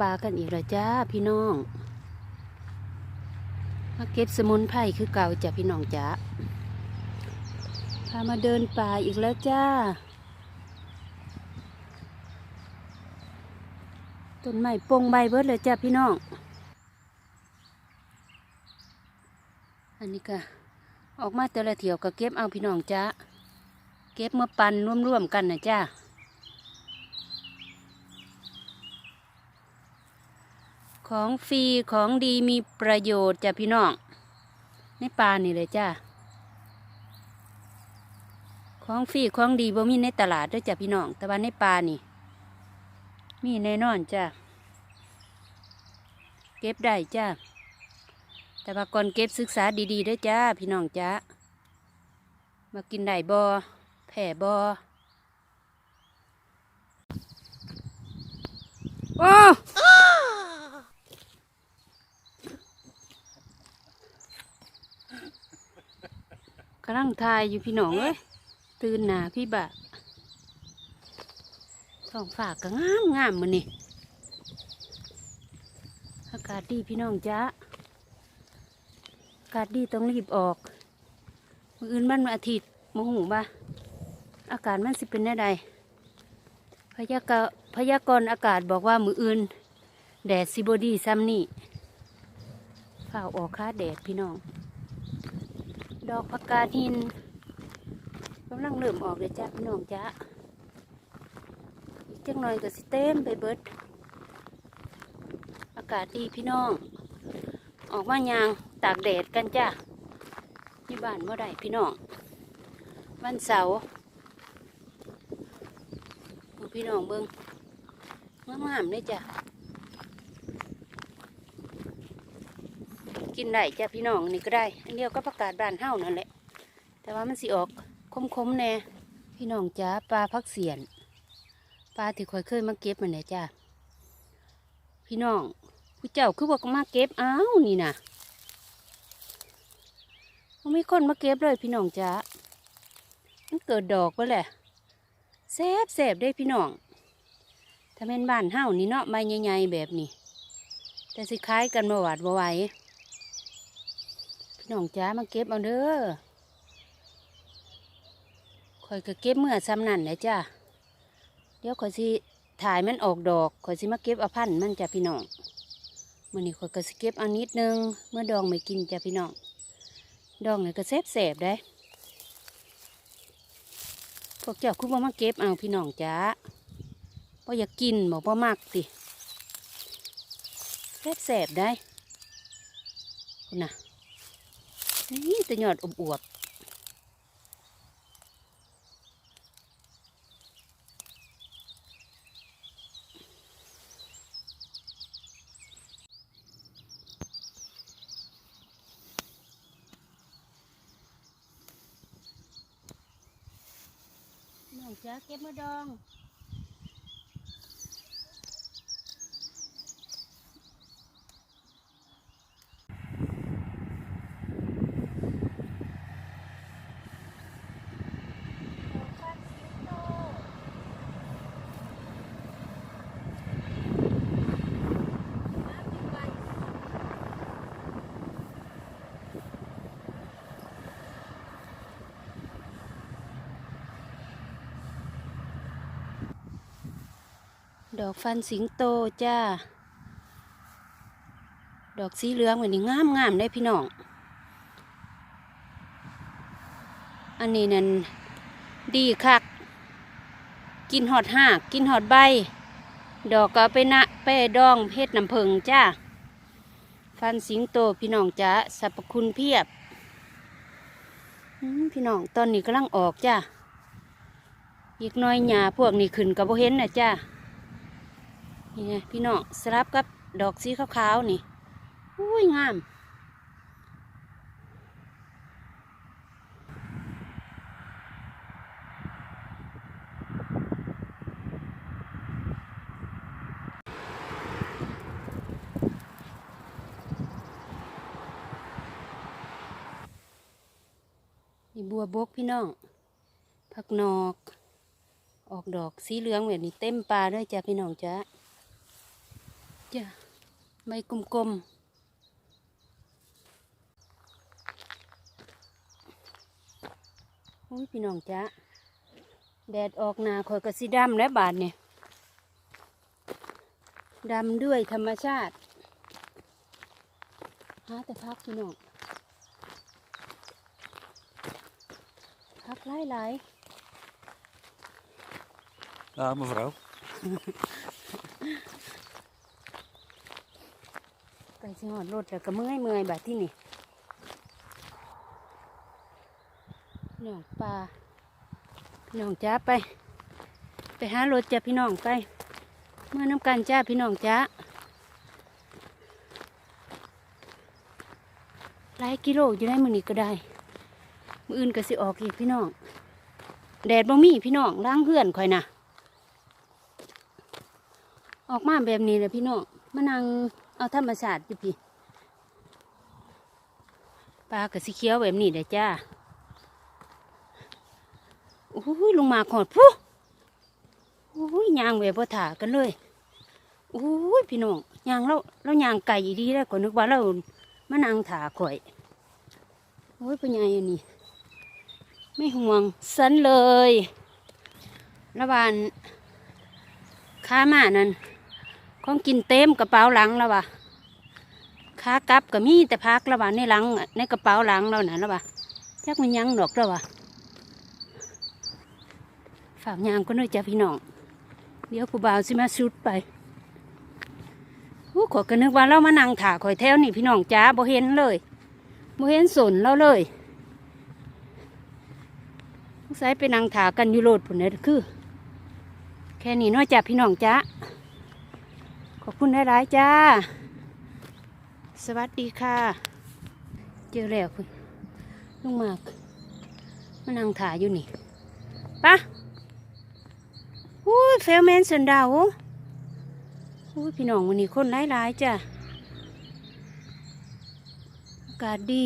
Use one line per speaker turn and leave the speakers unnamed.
ปลากันอีกแล้วจ้าพี่น้อง มาเก็บสมุนไพรคือเก่าจ้ะพี่น้องจ้าพามาเดินป่าอีกแล้วจ้า ต้นไม้ปงใบเบิดเลยจ้าพี่น้อง อันนี้ก็ออกมาแต่ละเถี่ยวก็เก็บเอาพี่น้องจ้า เก็บเมาปั่นร่วมๆกันนะจ้า ของฟรีของดีมีประโยชน์จ้ะพี่น้อง ในป่านี่เลยจ้าของฟรีของดีบ่มีในตลาดด้วยจ้ะพี่น้อง แต่ว่าในป่านี่ มีแน่นอนจ้าเก็บได้จ้าแต่ว่าก่อนเก็บศึกษาดีๆด้วยจ้าพี่น้องจ้ามากินได้บ่แผ่บ่โอ้ กำลังทายอยู่พี่น้องเอ้ยตื่นหนาพี่บะท้องฝากก็งามงามมือนี่อากาศดีพี่น้องจ้าอากาศดีต้องรีบออกมืออื่นมันวันอาทิตย์โมหูบ่าอากาศมันสิเป็นแน่ใดพยากรพยากรณ์อากาศบอกว่ามืออื่น แดดซิบดีซ้ำนี่ฝ้าวออกค่าแดดพี่น้อง ดอกผักกาดหินกำลังเริ่มออกเลยจ้าพี่น้องจ้าอีกจังหน่อยก็สิเต็มไปเบิด อากาศดีพี่น้อง ออกมายางตากแดดกันจ้าที่บ้านว่าได้พี่น้อง วันเสาร์พี่น้องเบิ้งงามๆเลยจ้ะ กินได้จ้ะพี่น้องนี่ก็ได้ อันเดียวก็ประกาศบานเฮ้านั่นแหละ แต่ว่ามันสิออกคมๆแน่พี่น้องจ้าปลาพักเสียนปลาที่คอยเคยมาเก็บมันเนี่ยจ้าพี่น้องผู้เจ้าคือบอกมาเก็บอ้าวนี่นะมันไมีคนมาเก็บเลยพี่น้องจ้ามันเกิดดอกไปแหละแซบแซบได้พี่น้องถ้าเป็นบ้านเฮ้านี่เนาะใบใหญ่ๆแบบนี้แต่สิคล้ายกันบ่หวาดบ่ไหว พี่น้องจ้ามาเก็บเอาเด้อคอยก็เก็บเมื่อซ้ำนั่นแหละจ้าเดี๋ยวคอยสิถ่ายมันออกดอกคอยสิมาเก็บเอาพันธุ์มันจ้ะพี่น้องมื่อนี้คอยก็สิเก็บเอานิดนึง เมื่อดองไม่กินจ้ะพี่น้อง ดองนี่ก็แซ่บแสบได้ พวกเจ้าคุณบ่มาเก็บเอาพี่น้องจ้าบ่อยากกินบ่บ่มักติแซ่บแสบๆได้คุณน่ะ นี่แตะยอดอบอวบน้องจ้าเก็บมาดอง ดอกฟันสิงโตจ้า ดอกสีเหลืองแบบนี้งามงามได้พี่น้อง อันนี้นั่นดีคัก กินหอดหากกินหอดใบ ดอกก็เอาไปนะไปดองเพชรน้ำผึ้งจ้า ฟันสิงโตพี่น้องจ้าสรรพคุณเพียบ พี่น้องตอนนี้กำลังออกจ้า อีกหน้อยหญ้าพวกนี้ขึ้นกับโบเห็นนะจ้า นี่ไงพี่น้องสลับกับดอกสีขาวๆนี่อุ้ยงาม นี่บัวบกพี่น้องผักนอก ออกดอกสีเหลืองแบบนี้เต็มปลาด้วยจ้ะพี่น้องจ้ะ จ้ะใบกลมๆอุ้ยพี่น้องจ้ะแดดออกหนาคอยกระสีดำแล้วบาดเนี่ยดำด้วยธรรมชาติหาแต่พักพี่น้องพักหลายหลาย
Ja, mevrouw.
ไปสิหอดรถแล้วก็เมื่อยเมื่อยแบบที่นี่พี่น้องปลาพี่น้องจ้าไป ไปหารถจ้าพี่น้องไป เมื่อน้ำกันจ้าพี่น้องจ้าหลายกิโลอยู่ได้มือนี้ก็ได้ มืออื่นก็สิออกอีกพี่น้อง แดดบ่มีพี่น้องล้างเพื่อนข่อยนะออกมาแบบนี้เลยพี่น้องมานั่ง เอาธรรมชาติอยู่พี่ปลากระสีเขียวแบบนี้เลยจ้าโอ้ยลงมาขอดพุโอ้ยยางแบบบ่ถากันเลยโอ้ยพี่น้องยางเราเรายางไก่ดีแล้วก็นึกว่าเรามานั่งถาข่อยโอ้ยเป็นไงอันนี้ไม่ห่วงสันเลยระหว่างค้ามานั่น ของกินเต็มกระเป๋าหลังแล้ววะค้ากลับก็มีแต่พักระหว่างในหลังในกระเป๋าหลังเราน่ะแล้ววะยักมันยังดอกแล้ววะฝากยางก็น้อยจ้ะพี่น้อง เดี๋ยวกูบ่าวสิมาชุดไปโอ้ขอยก็นึกว่าเรามานั่งถ่าข่อยแถวนี่พี่น้องจ้าบ่เห็นเลยบ่เห็นสนเราเลยใส่ไปนั่งถากันอยู่โลดผุนเนี่ยคือ แค่นี้น้อยจ้ะพี่น้องจ้า ขอบคุณหลายๆจ้า สวัสดีค่ะ เจอแล้วคุณลุงมากมานั่งถ่ายอยู่นี่ปะอู้ยเฟลแมนสันดาวอู้ยพี่น้องวันนี้คนหลายๆจ้ะอากาศดี